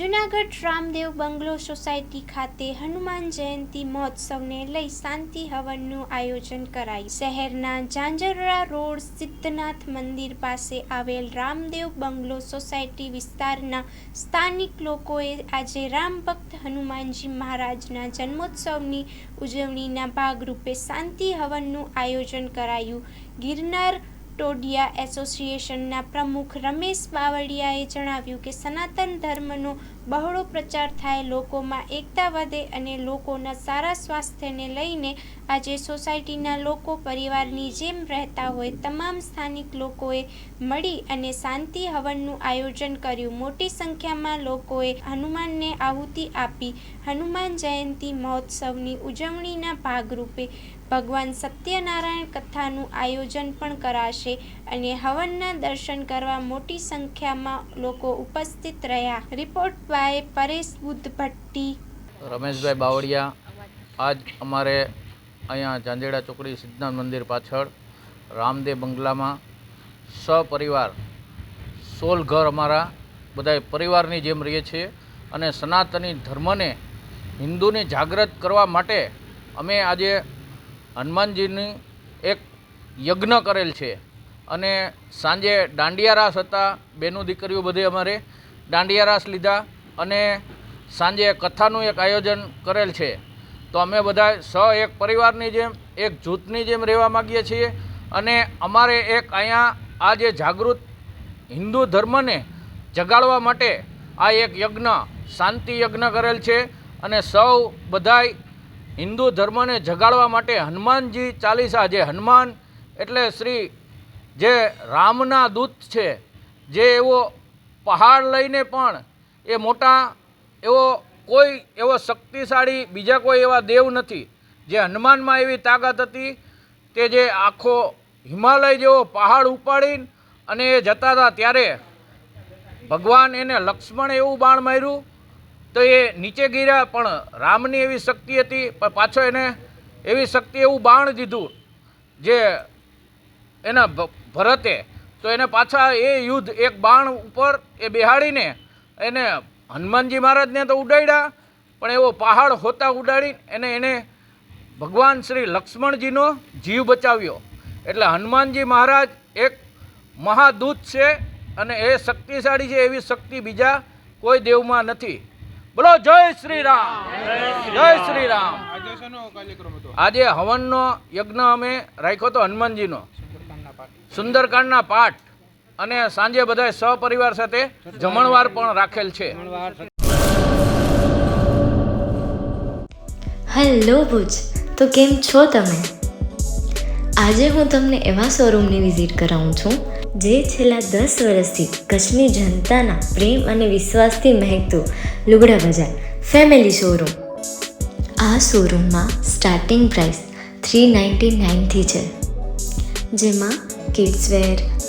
જૂનાગઢ રામદેવ બંગલો society ખાતે હનુમાન જયંતી મહોત્સવને લઈ શાંતિ હવનનું આયોજન કરાયું. શહેરના ઝાંઝરડા રોડ સિદ્ધનાથ મંદિર પાસે આવેલ રામદેવ બંગલો સોસાયટી વિસ્તારના સ્થાનિક લોકોએ આજે રામ ભક્ત હનુમાનજી મહારાજના જન્મોત્સવની ઉજવણીના ભાગરૂપે શાંતિ હવનનું આયોજન કરાયું. ગિરનાર ટોડિયા એસોસિએશનના પ્રમુખ રમેશ બાવળિયાએ જણાવ્યું કે સનાતન ધર્મનો બહોળો પ્રચાર થાય, લોકોમાં એકતા વધે અને લોકોના સારા સ્વાસ્થ્યને લઈને આજે સોસાયટીના લોકો પરિવારની જેમ રહેતા હોય, તમામ સ્થાનિક લોકોએ મળી અને શાંતિ હવનનું આયોજન કર્યું. મોટી સંખ્યામાં લોકોએ હનુમાનને આહુતિ આપી. હનુમાન જયંતી મહોત્સવની ઉજવણીના ભાગરૂપે ભગવાન સત્યનારાયણ કથાનું આયોજન પણ કરાશે અને હવનના દર્શન કરવા મોટી સંખ્યામાં લોકો ઉપસ્થિત રહ્યા. રિપોર્ટ બાય પરેશ બુદ્ધ ભટ્ટી રમેશભાઈ બાવળિયા, આજ અમારે અહીંયા જાંજેડા ચોકડી સિદ્ધનાથ મંદિર પાછળ, રામદેવ બંગલામાં સપરિવાર, સોલ ઘર અમારા બધા પરિવારની જેમ રહીએ છીએ અને સનાતની ધર્મને હિન્દુને જાગૃત કરવા માટે અમે આજે હનુમાનજીની એક યજ્ઞ કરેલ છે અને સાંજે દાંડિયા રાસ હતા, બેનું દીકરીઓ બધે અમારે દાંડિયા રાસ લીધા અને સાંજે કથાનું એક આયોજન કરેલ છે. તો અમે બધા સ એક પરિવારની જેમ, એક જૂથની જેમ રહેવા માગીએ છીએ. અને અમારે એક અહીંયા આ જે જાગૃત હિન્દુ ધર્મને જગાડવા માટે આ એક યજ્ઞ, શાંતિ યજ્ઞ કરેલ છે. અને સૌ બધાય હિન્દુ ધર્મને જગાડવા માટે હનુમાનજી ચાલીસા, જે હનુમાન એટલે શ્રી જે રામના દૂત છે, જે એવો પહાડ લઈને પણ એ મોટા એવો કોઈ એવો શક્તિશાળી બીજા કોઈ એવા દેવ નથી. જે હનુમાનમાં એવી તાકાત હતી તે જે આખો હિમાલય જેવો પહાડ ઉપાડીને અને એ જતા હતા ત્યારે ભગવાન એને લક્ષ્મણ એવું બાણ માર્યું તો એ નીચે ગીર્યા પણ રામની એવી શક્તિ હતી, પણ પાછો એને એવી શક્તિ એવું બાણ દીધું જે એના ભરતે. તો એને પાછા એ યુદ્ધ એક બાણ ઉપર એ બેહાડીને એને હનુમાનજી મહારાજને તો ઉડાડ્યા પણ એવો પહાડ હોતા ઉડાડીને એને એને ભગવાન શ્રી લક્ષ્મણજીનો જીવ બચાવ્યો. એટલે હનુમાનજી મહારાજ એક મહાદૂત છે અને એ શક્તિશાળી છે એવી શક્તિ બીજા કોઈ દેવમાં નથી. બોલો જય શ્રી રામ જય શ્રી રામ આજે હવનનો યજ્ઞ અમે રાખ્યો હતો હનુમાનજીનો. સુંદરકાંડના પાઠ. અને સાંજે બધા સહપરિવાર સાથે જમણવાર પણ રાખેલ છે. હેલો ભુજ, તો કેમ છો તમે? આજે હું તમને એવા શોરૂમની વિઝિટ કરાવું છું, જે છેલ્લા દસ વર્ષથી કચ્છની જનતાના પ્રેમ અને વિશ્વાસથી મહેકતું લુગડા બજાર ફેમિલી શોરૂમ. આ શોરૂમમાં સ્ટાર્ટિંગ પ્રાઇસ થ્રી નાઇન્ટી નાઇનથી છે. જેમાં kids wear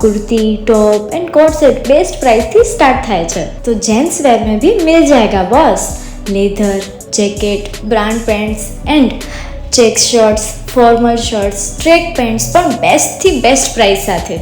kurti top and coat set best price थी स्टार्ट થાય છે तो जेंट्स वेयर में भी मिल जाएगा boss leather jacket brand pants and check shirts formal shirts track pants પણ બેસ્ટથી બેસ્ટ પ્રાઇસ સાથે